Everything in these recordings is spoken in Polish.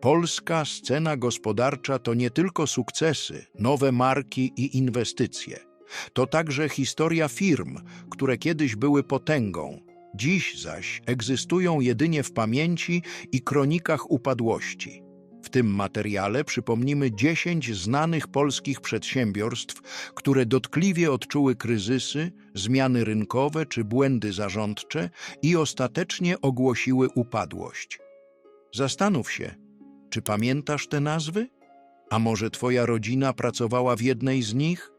Polska scena gospodarcza to nie tylko sukcesy, nowe marki i inwestycje. To także historia firm, które kiedyś były potęgą, dziś zaś egzystują jedynie w pamięci i kronikach upadłości. W tym materiale przypomnimy 10 znanych polskich przedsiębiorstw, które dotkliwie odczuły kryzysy, zmiany rynkowe czy błędy zarządcze i ostatecznie ogłosiły upadłość. Zastanów się, czy pamiętasz te nazwy? A może twoja rodzina pracowała w jednej z nich?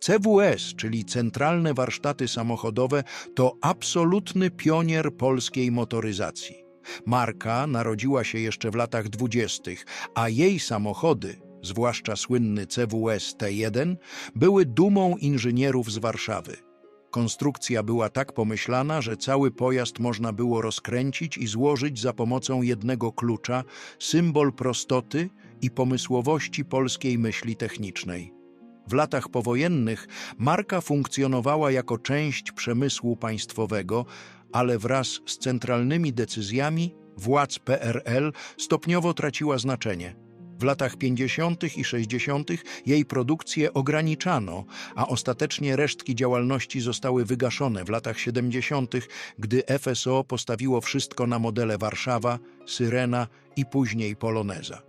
CWS, czyli Centralne Warsztaty Samochodowe, to absolutny pionier polskiej motoryzacji. Marka narodziła się jeszcze w latach dwudziestych, a jej samochody, zwłaszcza słynny CWS T1, były dumą inżynierów z Warszawy. Konstrukcja była tak pomyślana, że cały pojazd można było rozkręcić i złożyć za pomocą jednego klucza, symbol prostoty i pomysłowości polskiej myśli technicznej. W latach powojennych marka funkcjonowała jako część przemysłu państwowego, ale wraz z centralnymi decyzjami władz PRL stopniowo traciła znaczenie. W latach 50. i 60. jej produkcję ograniczano, a ostatecznie resztki działalności zostały wygaszone w latach 70., gdy FSO postawiło wszystko na modele Warszawa, Syrena i później Poloneza.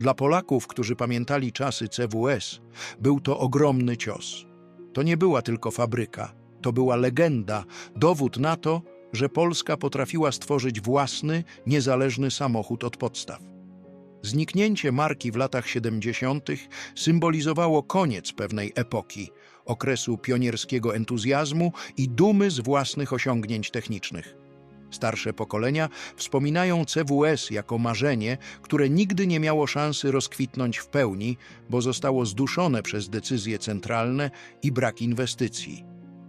Dla Polaków, którzy pamiętali czasy CWS, był to ogromny cios. To nie była tylko fabryka, to była legenda, dowód na to, że Polska potrafiła stworzyć własny, niezależny samochód od podstaw. Zniknięcie marki w latach 70. symbolizowało koniec pewnej epoki, okresu pionierskiego entuzjazmu i dumy z własnych osiągnięć technicznych. Starsze pokolenia wspominają CWS jako marzenie, które nigdy nie miało szansy rozkwitnąć w pełni, bo zostało zduszone przez decyzje centralne i brak inwestycji.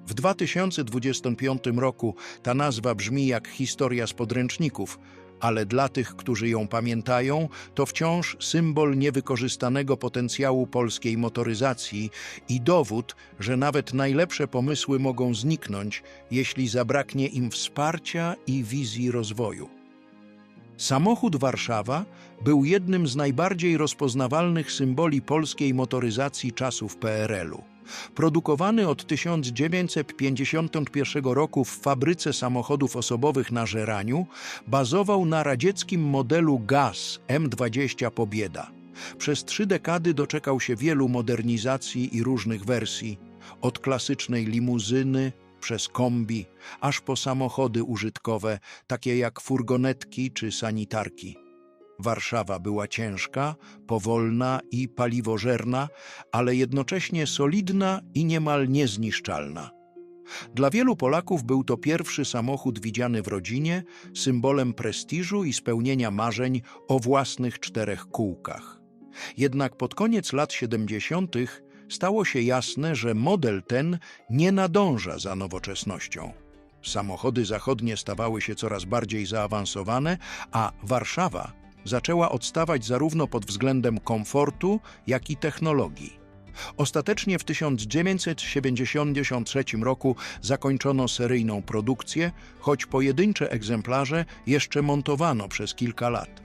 W 2025 roku ta nazwa brzmi jak historia z podręczników, ale dla tych, którzy ją pamiętają, to wciąż symbol niewykorzystanego potencjału polskiej motoryzacji i dowód, że nawet najlepsze pomysły mogą zniknąć, jeśli zabraknie im wsparcia i wizji rozwoju. Samochód Warszawa był jednym z najbardziej rozpoznawalnych symboli polskiej motoryzacji czasów PRL-u. Produkowany od 1951 roku w fabryce samochodów osobowych na Żeraniu, bazował na radzieckim modelu GAZ M20 Pobieda. Przez trzy dekady doczekał się wielu modernizacji i różnych wersji, od klasycznej limuzyny przez kombi, aż po samochody użytkowe, takie jak furgonetki czy sanitarki. Warszawa była ciężka, powolna i paliwożerna, ale jednocześnie solidna i niemal niezniszczalna. Dla wielu Polaków był to pierwszy samochód widziany w rodzinie, symbolem prestiżu i spełnienia marzeń o własnych czterech kółkach. Jednak pod koniec lat 70. stało się jasne, że model ten nie nadąża za nowoczesnością. Samochody zachodnie stawały się coraz bardziej zaawansowane, a Warszawa zaczęła odstawać zarówno pod względem komfortu, jak i technologii. Ostatecznie w 1973 roku zakończono seryjną produkcję, choć pojedyncze egzemplarze jeszcze montowano przez kilka lat.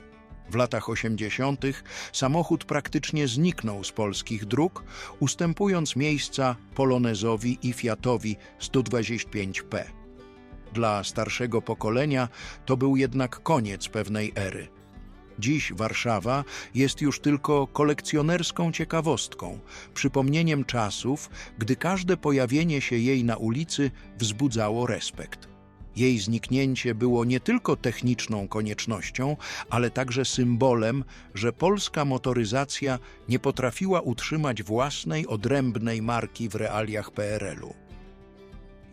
W latach 80. samochód praktycznie zniknął z polskich dróg, ustępując miejsca Polonezowi i Fiatowi 125P. Dla starszego pokolenia to był jednak koniec pewnej ery. Dziś Warszawa jest już tylko kolekcjonerską ciekawostką, przypomnieniem czasów, gdy każde pojawienie się jej na ulicy wzbudzało respekt. Jej zniknięcie było nie tylko techniczną koniecznością, ale także symbolem, że polska motoryzacja nie potrafiła utrzymać własnej, odrębnej marki w realiach PRL-u.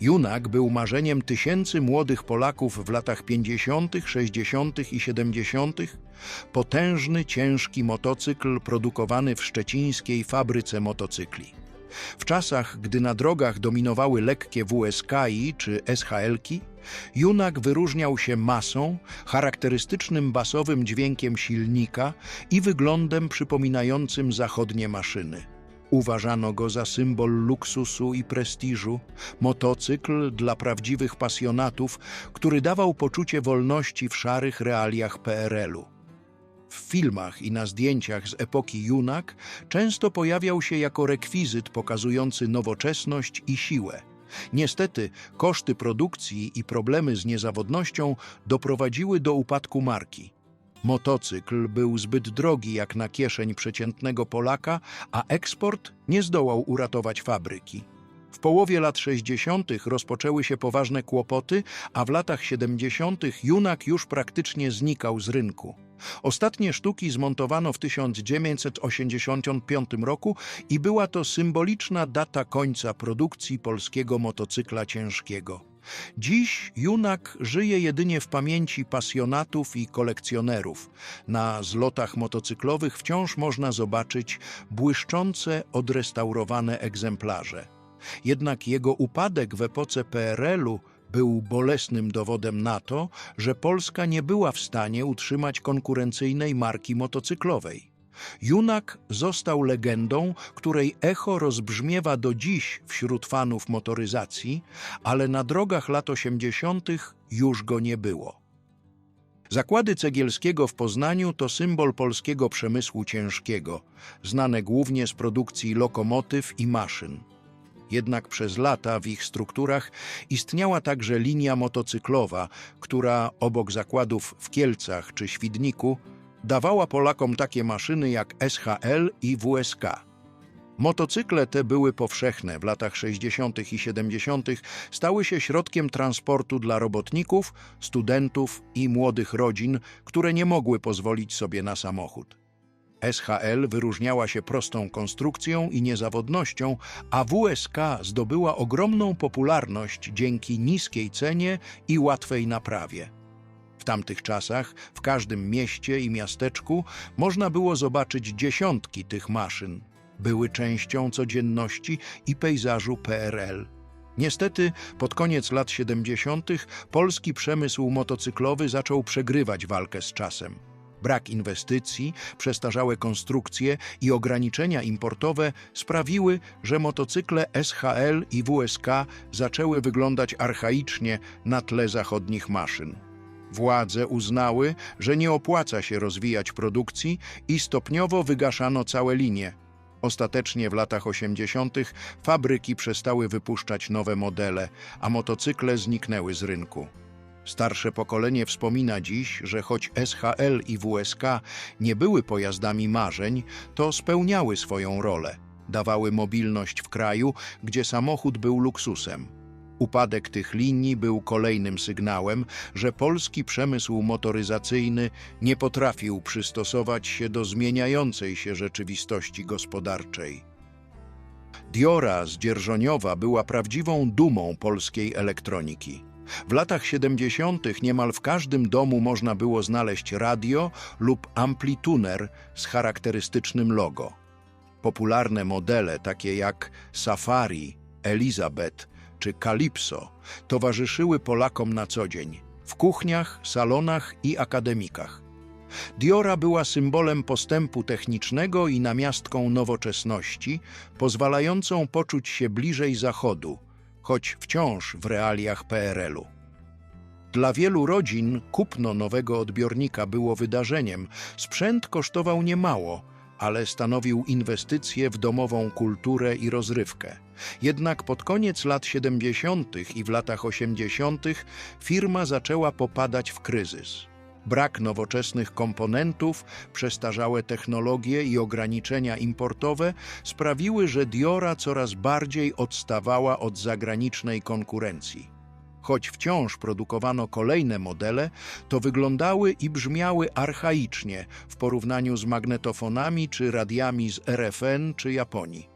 Junak był marzeniem tysięcy młodych Polaków w latach 50., 60. i 70. Potężny, ciężki motocykl produkowany w szczecińskiej fabryce motocykli. W czasach, gdy na drogach dominowały lekkie WSKI czy SHL-ki, Junak wyróżniał się masą, charakterystycznym basowym dźwiękiem silnika i wyglądem przypominającym zachodnie maszyny. Uważano go za symbol luksusu i prestiżu, motocykl dla prawdziwych pasjonatów, który dawał poczucie wolności w szarych realiach PRL-u. W filmach i na zdjęciach z epoki Junak często pojawiał się jako rekwizyt pokazujący nowoczesność i siłę. Niestety, koszty produkcji i problemy z niezawodnością doprowadziły do upadku marki. Motocykl był zbyt drogi jak na kieszeń przeciętnego Polaka, a eksport nie zdołał uratować fabryki. W połowie lat 60. rozpoczęły się poważne kłopoty, a w latach 70. Junak już praktycznie znikał z rynku. Ostatnie sztuki zmontowano w 1985 roku i była to symboliczna data końca produkcji polskiego motocykla ciężkiego. Dziś Junak żyje jedynie w pamięci pasjonatów i kolekcjonerów. Na zlotach motocyklowych wciąż można zobaczyć błyszczące, odrestaurowane egzemplarze. Jednak jego upadek w epoce PRL-u był bolesnym dowodem na to, że Polska nie była w stanie utrzymać konkurencyjnej marki motocyklowej. Junak został legendą, której echo rozbrzmiewa do dziś wśród fanów motoryzacji, ale na drogach lat 80. już go nie było. Zakłady Cegielskiego w Poznaniu to symbol polskiego przemysłu ciężkiego, znane głównie z produkcji lokomotyw i maszyn. Jednak przez lata w ich strukturach istniała także linia motocyklowa, która obok zakładów w Kielcach czy Świdniku dawała Polakom takie maszyny jak SHL i WSK. Motocykle te były powszechne w latach 60. i 70., stały się środkiem transportu dla robotników, studentów i młodych rodzin, które nie mogły pozwolić sobie na samochód. SHL wyróżniała się prostą konstrukcją i niezawodnością, a WSK zdobyła ogromną popularność dzięki niskiej cenie i łatwej naprawie. Tamtych czasach w każdym mieście i miasteczku można było zobaczyć dziesiątki tych maszyn. Były częścią codzienności i pejzażu PRL. Niestety, pod koniec lat 70. polski przemysł motocyklowy zaczął przegrywać walkę z czasem. Brak inwestycji, przestarzałe konstrukcje i ograniczenia importowe sprawiły, że motocykle SHL i WSK zaczęły wyglądać archaicznie na tle zachodnich maszyn. Władze uznały, że nie opłaca się rozwijać produkcji i stopniowo wygaszano całe linie. Ostatecznie w latach 80. fabryki przestały wypuszczać nowe modele, a motocykle zniknęły z rynku. Starsze pokolenie wspomina dziś, że choć SHL i WSK nie były pojazdami marzeń, to spełniały swoją rolę. Dawały mobilność w kraju, gdzie samochód był luksusem. Upadek tych linii był kolejnym sygnałem, że polski przemysł motoryzacyjny nie potrafił przystosować się do zmieniającej się rzeczywistości gospodarczej. Diora z Dzierżoniowa była prawdziwą dumą polskiej elektroniki. W latach 70. niemal w każdym domu można było znaleźć radio lub amplituner z charakterystycznym logo. Popularne modele takie jak Safari, Elizabeth czy Calypso towarzyszyły Polakom na co dzień w kuchniach, salonach i akademikach. Diora była symbolem postępu technicznego i namiastką nowoczesności, pozwalającą poczuć się bliżej Zachodu, choć wciąż w realiach PRL-u. Dla wielu rodzin kupno nowego odbiornika było wydarzeniem. Sprzęt kosztował niemało, ale stanowił inwestycję w domową kulturę i rozrywkę. Jednak pod koniec lat 70. i w latach 80. firma zaczęła popadać w kryzys. Brak nowoczesnych komponentów, przestarzałe technologie i ograniczenia importowe sprawiły, że Diora coraz bardziej odstawała od zagranicznej konkurencji. Choć wciąż produkowano kolejne modele, to wyglądały i brzmiały archaicznie w porównaniu z magnetofonami czy radiami z RFN czy Japonii.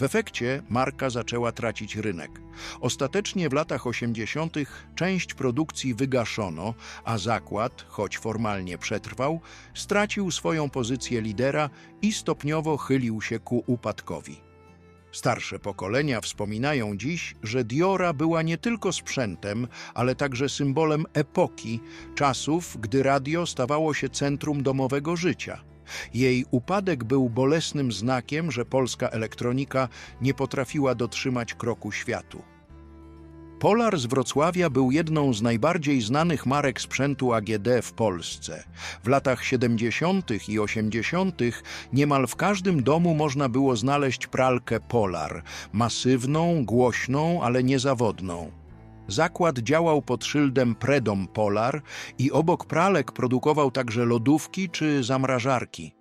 W efekcie marka zaczęła tracić rynek. Ostatecznie w latach 80. część produkcji wygaszono, a zakład, choć formalnie przetrwał, stracił swoją pozycję lidera i stopniowo chylił się ku upadkowi. Starsze pokolenia wspominają dziś, że Diora była nie tylko sprzętem, ale także symbolem epoki, czasów, gdy radio stawało się centrum domowego życia. Jej upadek był bolesnym znakiem, że polska elektronika nie potrafiła dotrzymać kroku światu. Polar z Wrocławia był jedną z najbardziej znanych marek sprzętu AGD w Polsce. W latach 70. i 80. niemal w każdym domu można było znaleźć pralkę Polar, masywną, głośną, ale niezawodną. Zakład działał pod szyldem Predom Polar i obok pralek produkował także lodówki czy zamrażarki.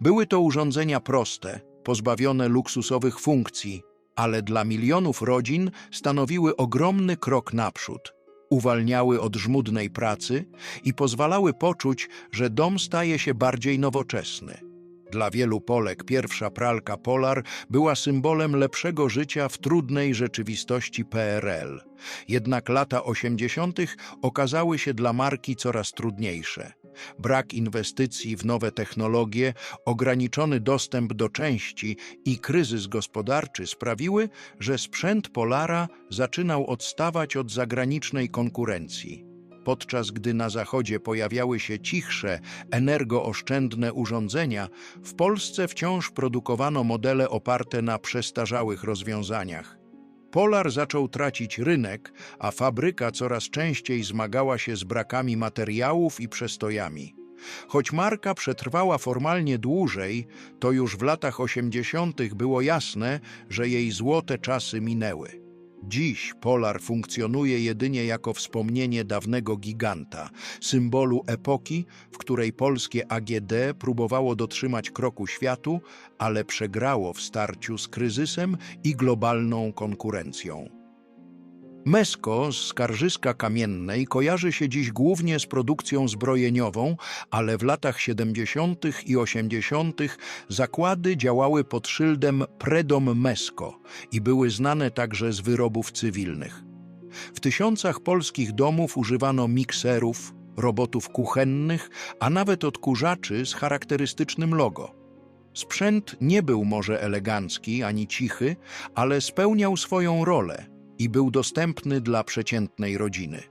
Były to urządzenia proste, pozbawione luksusowych funkcji, ale dla milionów rodzin stanowiły ogromny krok naprzód. Uwalniały od żmudnej pracy i pozwalały poczuć, że dom staje się bardziej nowoczesny. Dla wielu Polek pierwsza pralka Polar była symbolem lepszego życia w trudnej rzeczywistości PRL. Jednak lata 80. okazały się dla marki coraz trudniejsze. Brak inwestycji w nowe technologie, ograniczony dostęp do części i kryzys gospodarczy sprawiły, że sprzęt Polara zaczynał odstawać od zagranicznej konkurencji. Podczas gdy na zachodzie pojawiały się cichsze, energooszczędne urządzenia, w Polsce wciąż produkowano modele oparte na przestarzałych rozwiązaniach. Polar zaczął tracić rynek, a fabryka coraz częściej zmagała się z brakami materiałów i przestojami. Choć marka przetrwała formalnie dłużej, to już w latach 80. było jasne, że jej złote czasy minęły. Dziś Polar funkcjonuje jedynie jako wspomnienie dawnego giganta, symbolu epoki, w której polskie AGD próbowało dotrzymać kroku światu, ale przegrało w starciu z kryzysem i globalną konkurencją. Mesko z Skarżyska Kamiennej kojarzy się dziś głównie z produkcją zbrojeniową, ale w latach 70. i 80. zakłady działały pod szyldem Predom Mesko i były znane także z wyrobów cywilnych. W tysiącach polskich domów używano mikserów, robotów kuchennych, a nawet odkurzaczy z charakterystycznym logo. Sprzęt nie był może elegancki ani cichy, ale spełniał swoją rolę – i był dostępny dla przeciętnej rodziny.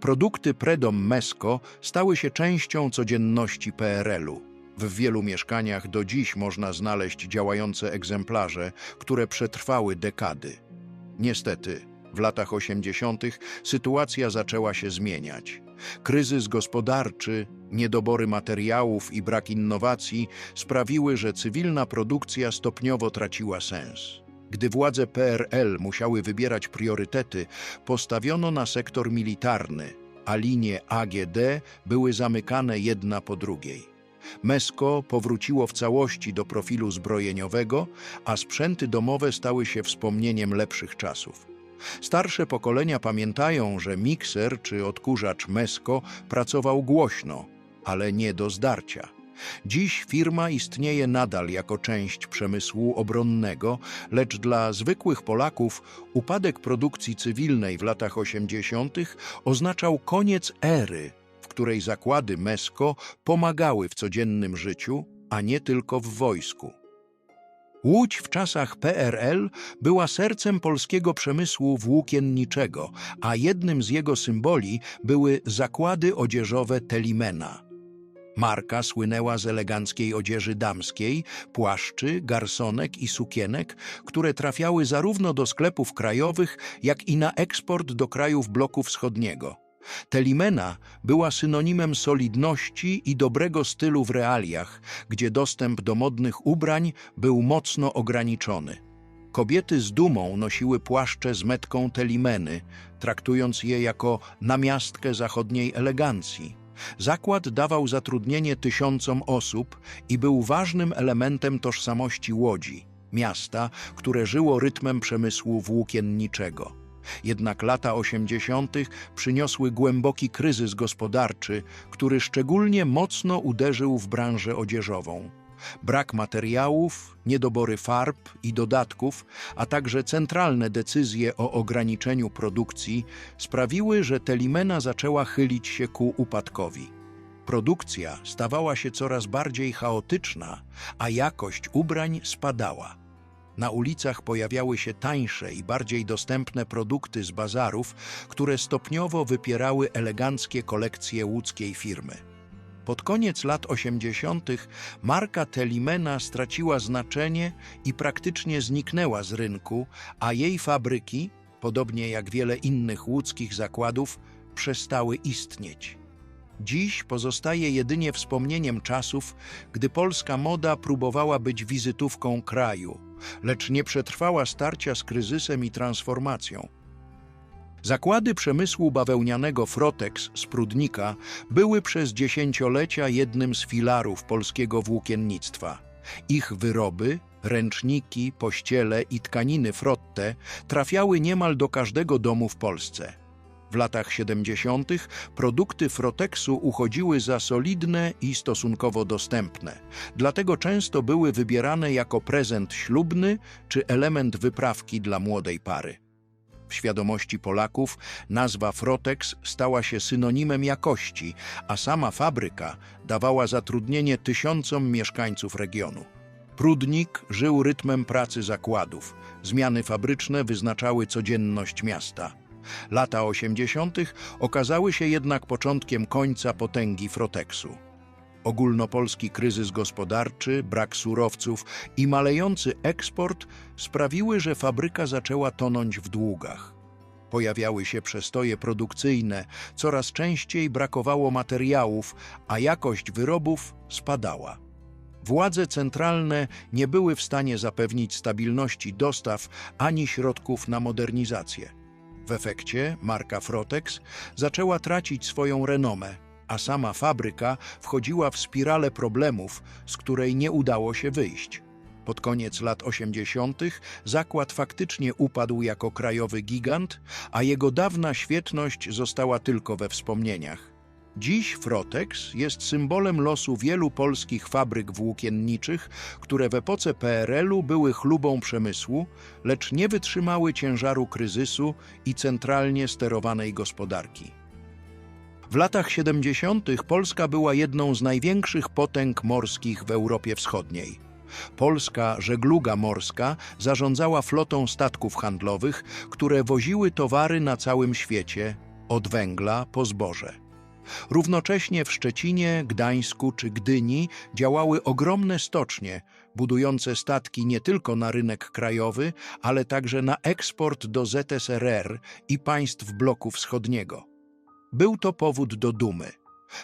Produkty Predom Mesko stały się częścią codzienności PRL-u. W wielu mieszkaniach do dziś można znaleźć działające egzemplarze, które przetrwały dekady. Niestety, w latach 80. sytuacja zaczęła się zmieniać. Kryzys gospodarczy, niedobory materiałów i brak innowacji sprawiły, że cywilna produkcja stopniowo traciła sens. Gdy władze PRL musiały wybierać priorytety, postawiono na sektor militarny, a linie AGD były zamykane jedna po drugiej. Mesko powróciło w całości do profilu zbrojeniowego, a sprzęty domowe stały się wspomnieniem lepszych czasów. Starsze pokolenia pamiętają, że mikser czy odkurzacz Mesko pracował głośno, ale nie do zdarcia. Dziś firma istnieje nadal jako część przemysłu obronnego, lecz dla zwykłych Polaków upadek produkcji cywilnej w latach 80. oznaczał koniec ery, w której zakłady MESCO pomagały w codziennym życiu, a nie tylko w wojsku. Łódź w czasach PRL była sercem polskiego przemysłu włókienniczego, a jednym z jego symboli były zakłady odzieżowe Telimena – Marka słynęła z eleganckiej odzieży damskiej, płaszczy, garsonek i sukienek, które trafiały zarówno do sklepów krajowych, jak i na eksport do krajów bloku wschodniego. Telimena była synonimem solidności i dobrego stylu w realiach, gdzie dostęp do modnych ubrań był mocno ograniczony. Kobiety z dumą nosiły płaszcze z metką telimeny, traktując je jako namiastkę zachodniej elegancji. Zakład dawał zatrudnienie tysiącom osób i był ważnym elementem tożsamości Łodzi, miasta, które żyło rytmem przemysłu włókienniczego. Jednak lata 80. przyniosły głęboki kryzys gospodarczy, który szczególnie mocno uderzył w branżę odzieżową. Brak materiałów, niedobory farb i dodatków, a także centralne decyzje o ograniczeniu produkcji sprawiły, że Telimena zaczęła chylić się ku upadkowi. Produkcja stawała się coraz bardziej chaotyczna, a jakość ubrań spadała. Na ulicach pojawiały się tańsze i bardziej dostępne produkty z bazarów, które stopniowo wypierały eleganckie kolekcje łódzkiej firmy. Pod koniec lat 80. marka Telimena straciła znaczenie i praktycznie zniknęła z rynku, a jej fabryki, podobnie jak wiele innych łódzkich zakładów, przestały istnieć. Dziś pozostaje jedynie wspomnieniem czasów, gdy polska moda próbowała być wizytówką kraju, lecz nie przetrwała starcia z kryzysem i transformacją. Zakłady przemysłu bawełnianego Frotex z Prudnika były przez dziesięciolecia jednym z filarów polskiego włókiennictwa. Ich wyroby, ręczniki, pościele i tkaniny frotte trafiały niemal do każdego domu w Polsce. W latach 70. produkty Frotexu uchodziły za solidne i stosunkowo dostępne, dlatego często były wybierane jako prezent ślubny czy element wyprawki dla młodej pary. W świadomości Polaków nazwa Frotex stała się synonimem jakości, a sama fabryka dawała zatrudnienie tysiącom mieszkańców regionu. Prudnik żył rytmem pracy zakładów. Zmiany fabryczne wyznaczały codzienność miasta. Lata 80. okazały się jednak początkiem końca potęgi Frotexu. Ogólnopolski kryzys gospodarczy, brak surowców i malejący eksport sprawiły, że fabryka zaczęła tonąć w długach. Pojawiały się przestoje produkcyjne, coraz częściej brakowało materiałów, a jakość wyrobów spadała. Władze centralne nie były w stanie zapewnić stabilności dostaw ani środków na modernizację. W efekcie marka Frotex zaczęła tracić swoją renomę, a sama fabryka wchodziła w spiralę problemów, z której nie udało się wyjść. Pod koniec lat 80. zakład faktycznie upadł jako krajowy gigant, a jego dawna świetność została tylko we wspomnieniach. Dziś Frotex jest symbolem losu wielu polskich fabryk włókienniczych, które w epoce PRL-u były chlubą przemysłu, lecz nie wytrzymały ciężaru kryzysu i centralnie sterowanej gospodarki. W latach 70. Polska była jedną z największych potęg morskich w Europie Wschodniej. Polska żegluga morska zarządzała flotą statków handlowych, które woziły towary na całym świecie, od węgla po zboże. Równocześnie w Szczecinie, Gdańsku czy Gdyni działały ogromne stocznie, budujące statki nie tylko na rynek krajowy, ale także na eksport do ZSRR i państw bloku wschodniego. Był to powód do dumy.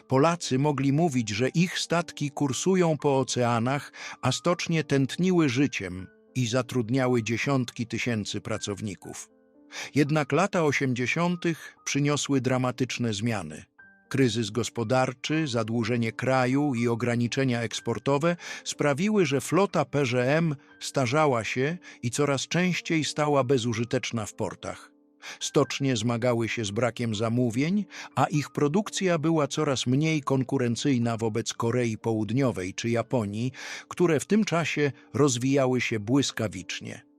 Polacy mogli mówić, że ich statki kursują po oceanach, a stocznie tętniły życiem i zatrudniały dziesiątki tysięcy pracowników. Jednak lata 80. przyniosły dramatyczne zmiany. Kryzys gospodarczy, zadłużenie kraju i ograniczenia eksportowe sprawiły, że flota PGM starzała się i coraz częściej stała bezużyteczna w portach. Stocznie zmagały się z brakiem zamówień, a ich produkcja była coraz mniej konkurencyjna wobec Korei Południowej czy Japonii, które w tym czasie rozwijały się błyskawicznie.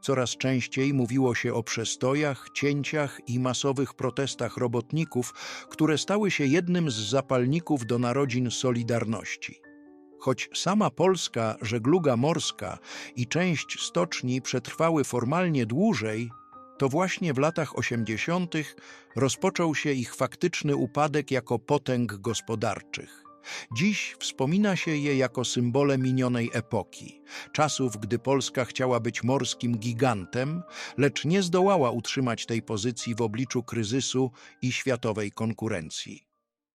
Coraz częściej mówiło się o przestojach, cięciach i masowych protestach robotników, które stały się jednym z zapalników do narodzin Solidarności. Choć sama polska żegluga morska i część stoczni przetrwały formalnie dłużej, to właśnie w latach 80. rozpoczął się ich faktyczny upadek jako potęg gospodarczych. Dziś wspomina się je jako symbole minionej epoki, czasów, gdy Polska chciała być morskim gigantem, lecz nie zdołała utrzymać tej pozycji w obliczu kryzysu i światowej konkurencji.